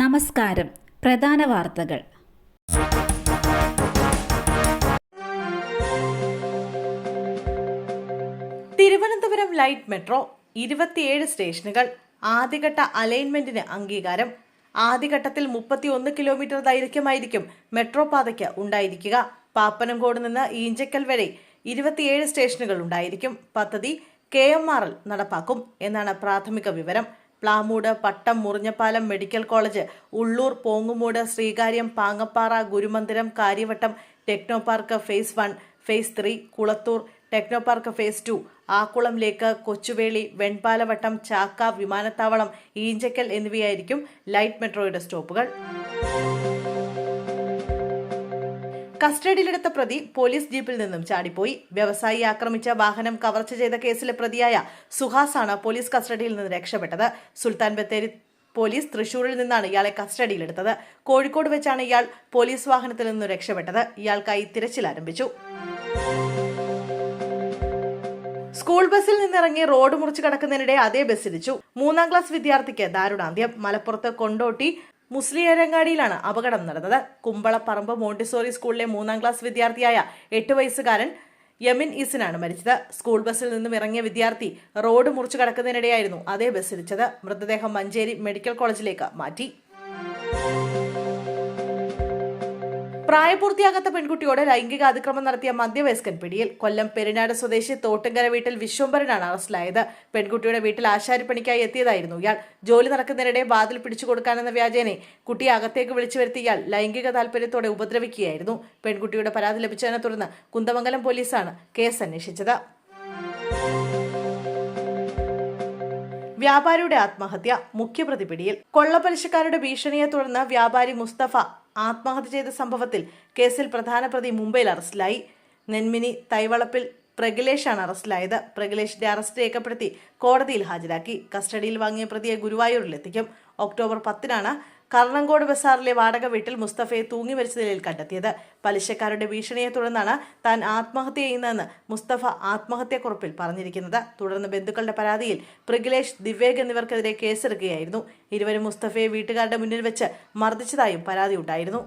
നമസ്കാരം. പ്രധാന വാർത്തകൾ. തിരുവനന്തപുരം ലൈറ്റ് മെട്രോ ഇരുപത്തിയേഴ് സ്റ്റേഷനുകൾ. ആദ്യഘട്ട അലൈൻമെന്റിന് അംഗീകാരം. ആദ്യഘട്ടത്തിൽ മുപ്പത്തിയൊന്ന് കിലോമീറ്റർ ദൈർഘ്യമായിരിക്കും മെട്രോ പാതയ്ക്ക് ഉണ്ടായിരിക്കുക. പാപ്പനംകോട് നിന്ന് ഈഞ്ചക്കൽ വരെ ഇരുപത്തിയേഴ് സ്റ്റേഷനുകൾ ഉണ്ടായിരിക്കും. പദ്ധതി കെ എം ആർ എൽ നടപ്പാക്കും എന്നാണ് പ്രാഥമിക വിവരം. Plamoodu Pattom Murinjapalam medical college Ulloor Pongumoodu Sreekaryam Pangappara Gurumandiram Kariavattom Technopark phase one phase three Kulathoor Technopark phase two Akkulam lake Kochuveli Venpalavattom Chakka വിമാനത്താവളം ഈഞ്ചക്കൽ എന്നിവയായിരിക്കും ലൈറ്റ് മെട്രോയുടെ സ്റ്റോപ്പുകൾ. കസ്റ്റഡിയിലെടുത്ത പ്രതി പോലീസ് ജീപ്പിൽ നിന്നും ചാടിപ്പോയി. വ്യവസായി ആക്രമിച്ച വാഹനം കവർച്ച ചെയ്ത കേസിലെ പ്രതിയായ സുഹാസാണ് പോലീസ് കസ്റ്റഡിയിൽ നിന്ന് രക്ഷപ്പെട്ടത്. സുൽത്താൻ ബത്തേരി പോലീസ് തൃശൂരിൽ നിന്നാണ് ഇയാളെ കസ്റ്റഡിയിലെടുത്തത്. കോഴിക്കോട് വെച്ചാണ് ഇയാൾ പോലീസ് വാഹനത്തിൽ നിന്നും രക്ഷപ്പെട്ടത്. ഇയാൾക്കായി തിരച്ചിൽ ആരംഭിച്ചു. സ്കൂൾ ബസ്സിൽ നിന്നിറങ്ങി റോഡ് മുറിച്ച് കടക്കുന്നതിനിടെ അതേ ബസ് ഇരിച്ചു മൂന്നാം ക്ലാസ് വിദ്യാർത്ഥിക്ക് ദാരുണാന്ത്യം. മലപ്പുറത്ത് കൊണ്ടോട്ടി മുസ്ലിയരങ്ങാടിയിലാണ് അപകടം നടന്നത്. കുമ്പളപ്പറമ്പ് മോണ്ടിസോറി സ്കൂളിലെ മൂന്നാം ക്ലാസ് വിദ്യാർത്ഥിയായ എട്ട് വയസ്സുകാരൻ യമിൻ ഈസിനാണ് മരിച്ചത്. സ്കൂൾ ബസ്സിൽ നിന്നും ഇറങ്ങിയ വിദ്യാർത്ഥി റോഡ് മുറിച്ചു കടക്കുന്നതിനിടെയായിരുന്നു അതേ ബസ് ഇടിച്ചത് മൃതദേഹം മഞ്ചേരി മെഡിക്കൽ കോളേജിലേക്ക് മാറ്റി. പ്രായപൂർത്തിയാകാത്ത പെൺകുട്ടിയോട് ലൈംഗിക അതിക്രമം നടത്തിയ മധ്യവയസ്കൻ പിടിയിൽ കൊല്ലം പെരിനാട് സ്വദേശി തോട്ടുങ്കര വീട്ടിൽ വിശ്വംഭരനാണ് അറസ്റ്റിലായത്. പെൺകുട്ടിയുടെ വീട്ടിൽ ആശാരിപ്പണിക്കായി എത്തിയതായിരുന്നു ഇയാൾ. ജോലി നടക്കുന്നതിനിടെ വാതിൽ പിടിച്ചു കൊടുക്കാനെന്ന വ്യാജേനെ കുട്ടിയെ അകത്തേക്ക് വിളിച്ചു വരുത്തിയാൽ ലൈംഗിക താല്പര്യത്തോടെ ഉപദ്രവിക്കുകയായിരുന്നു. പെൺകുട്ടിയുടെ പരാതി ലഭിച്ചതിനെ തുടർന്ന് കുന്തമംഗലം പോലീസാണ് കേസ് അന്വേഷിച്ചത്. വ്യാപാരിയുടെ ആത്മഹത്യ മുഖ്യപ്രതി പിടിയിൽ കൊള്ളപ്പലിശക്കാരുടെ ഭീഷണിയെ തുടർന്ന് വ്യാപാരി മുസ്തഫ ആത്മഹത്യ ചെയ്ത സംഭവത്തിൽ കേസിൽ പ്രധാന പ്രതി മുംബൈയിൽ അറസ്റ്റിലായി. നെന്മിനി തൈവളപ്പിൽ പ്രഗിലേഷാണ് അറസ്റ്റിലായത്. പ്രഗിലേഷിന്റെ അറസ്റ്റ് രേഖപ്പെടുത്തി കോടതിയിൽ ഹാജരാക്കി. കസ്റ്റഡിയിൽ വാങ്ങിയ പ്രതിയെ ഗുരുവായൂരിലെത്തിക്കും. ഒക്ടോബർ പത്തിനാണ് കർണങ്കോട് ബസാറിലെ വാടക വീട്ടിൽ മുസ്തഫയെ തൂങ്ങി മരിച്ച നിലയിൽ കണ്ടെത്തിയത്. പലിശക്കാരുടെ ഭീഷണിയെ തുടർന്നാണ് താൻ ആത്മഹത്യ ചെയ്യുന്നതെന്ന് മുസ്തഫ ആത്മഹത്യാക്കുറിപ്പിൽ പറഞ്ഞിരിക്കുന്നത്. തുടർന്ന് ബന്ധുക്കളുടെ പരാതിയിൽ പ്രിഗിലേഷ് ദിവേഗ് എന്നിവർക്കെതിരെ കേസെടുക്കുകയായിരുന്നു. ഇരുവരും മുസ്തഫയെ വീട്ടുകാരുടെ മുന്നിൽ വെച്ച് മർദ്ദിച്ചതായും പരാതി ഉണ്ടായിരുന്നു